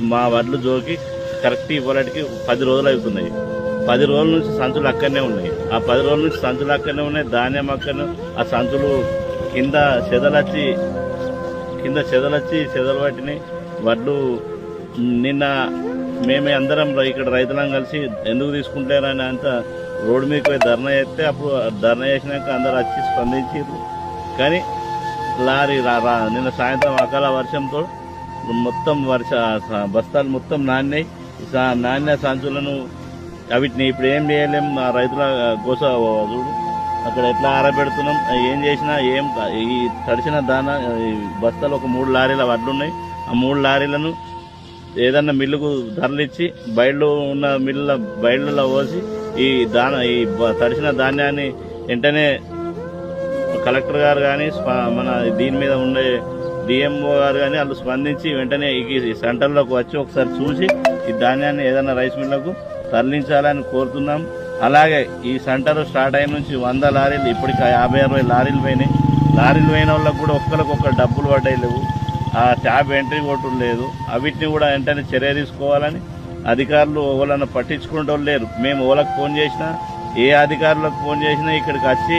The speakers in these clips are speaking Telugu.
మా వడ్లు జోకి కరెక్ట్ ఇవ్వడానికి పది రోజులు అవుతున్నాయి. పది రోజుల నుంచి సంచులు అక్కడనే ఉన్నాయి. ఆ పది రోజుల నుంచి సంచులు అక్కడనే ఉన్నాయి. ధాన్యం అక్కడనే ఆ సంచులు కింద చెదలచ్చి కింద చెదలొచ్చి చెదలు పట్టినాయి వడ్లు నిన్న మేమే అందరం ఇక్కడ రైతులం కలిసి ఎందుకు తీసుకుంటారని అంత రోడ్డు మీద పోయి ధర్నా చేస్తే అప్పుడు ధర్నా చేసినాక అందరు వచ్చి స్పందించారు కానీ లారీ రా- నిన్న సాయంత్రం అకాల వర్షంతో మొత్తం వర్ష బస్తాలు మొత్తం నాణ్యాయి స- నాణ్య సంచులను వీటిని ఇప్పుడు ఏం చేయలేం రైతుల కోస చూడు. అక్కడ ఎట్లా ఆరబెడుతున్నాం ఏం చేసినా ఏం ఈ తడిసిన దాన ఈ బస్తాలు ఒక మూడు లారీల వడ్లు ఉన్నాయి ఆ మూడు లారీలను ఏదన్నా మిల్లుకు ధరలిచ్చి బయళ్ళు ఉన్న మిల్లుల బయళ్ళలో పోసి ఈ దాన ఈ తడిసిన ధాన్యాన్ని వెంటనే కలెక్టర్ గారు కానీ మన దీని మీద ఉండే డిఎంఓ గారు కానీ వాళ్ళు స్పందించి వెంటనే ఈ సెంటర్లోకి వచ్చి ఒకసారి చూసి ఈ ధాన్యాన్ని ఏదైనా రైస్ మిల్లకు తరలించాలని కోరుతున్నాం. అలాగే ఈ సెంటర్ స్టార్ట్ అయిన నుంచి వంద లారీలు ఇప్పటికి యాభై అరవై లారీలు పోయినాయి. లారీలు పోయిన వాళ్ళకు కూడా ఒక్కరికొక్క డబ్బులు పడ్డాయి లేవు. ఆ ట్యాబ్ ఎంట్రీ కొట్టు లేదు. అవిటిని కూడా వెంటనే చర్య తీసుకోవాలని అధికారులు ఓలన్న పట్టించుకుంటూ వాళ్ళు లేరు. మేము ఓలకు ఫోన్ చేసినా ఏ అధికారులకు ఫోన్ చేసినా ఇక్కడికి వచ్చి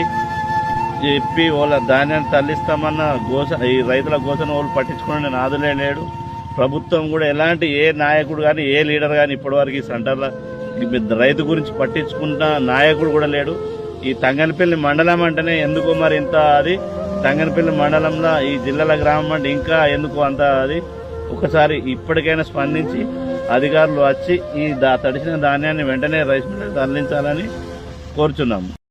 చెప్పి వాళ్ళ ధాన్యాన్ని తరలిస్తామన్న గోస ఈ రైతుల గోసను వాళ్ళు పట్టించుకునే నాదులే లేడు ప్రభుత్వం కూడా ఎలాంటి ఏ నాయకుడు కానీ ఏ లీడర్ కానీ ఇప్పటివరకు ఈ సెంటర్లో రైతు గురించి పట్టించుకున్న నాయకుడు కూడా లేడు. ఈ తంగనపల్లి మండలం అంటేనే ఎందుకో మరి ఇంత అది? తంగనపల్లి మండలంలో ఈ జిల్లాల గ్రామం అంటే ఇంకా ఎందుకు అంత అది? ఒకసారి ఇప్పటికైనా స్పందించి అధికారులు వచ్చి ఈ దా తడిసిన ధాన్యాన్ని వెంటనే రైస్ మిల్లు తరలించాలని కోరుచున్నాము.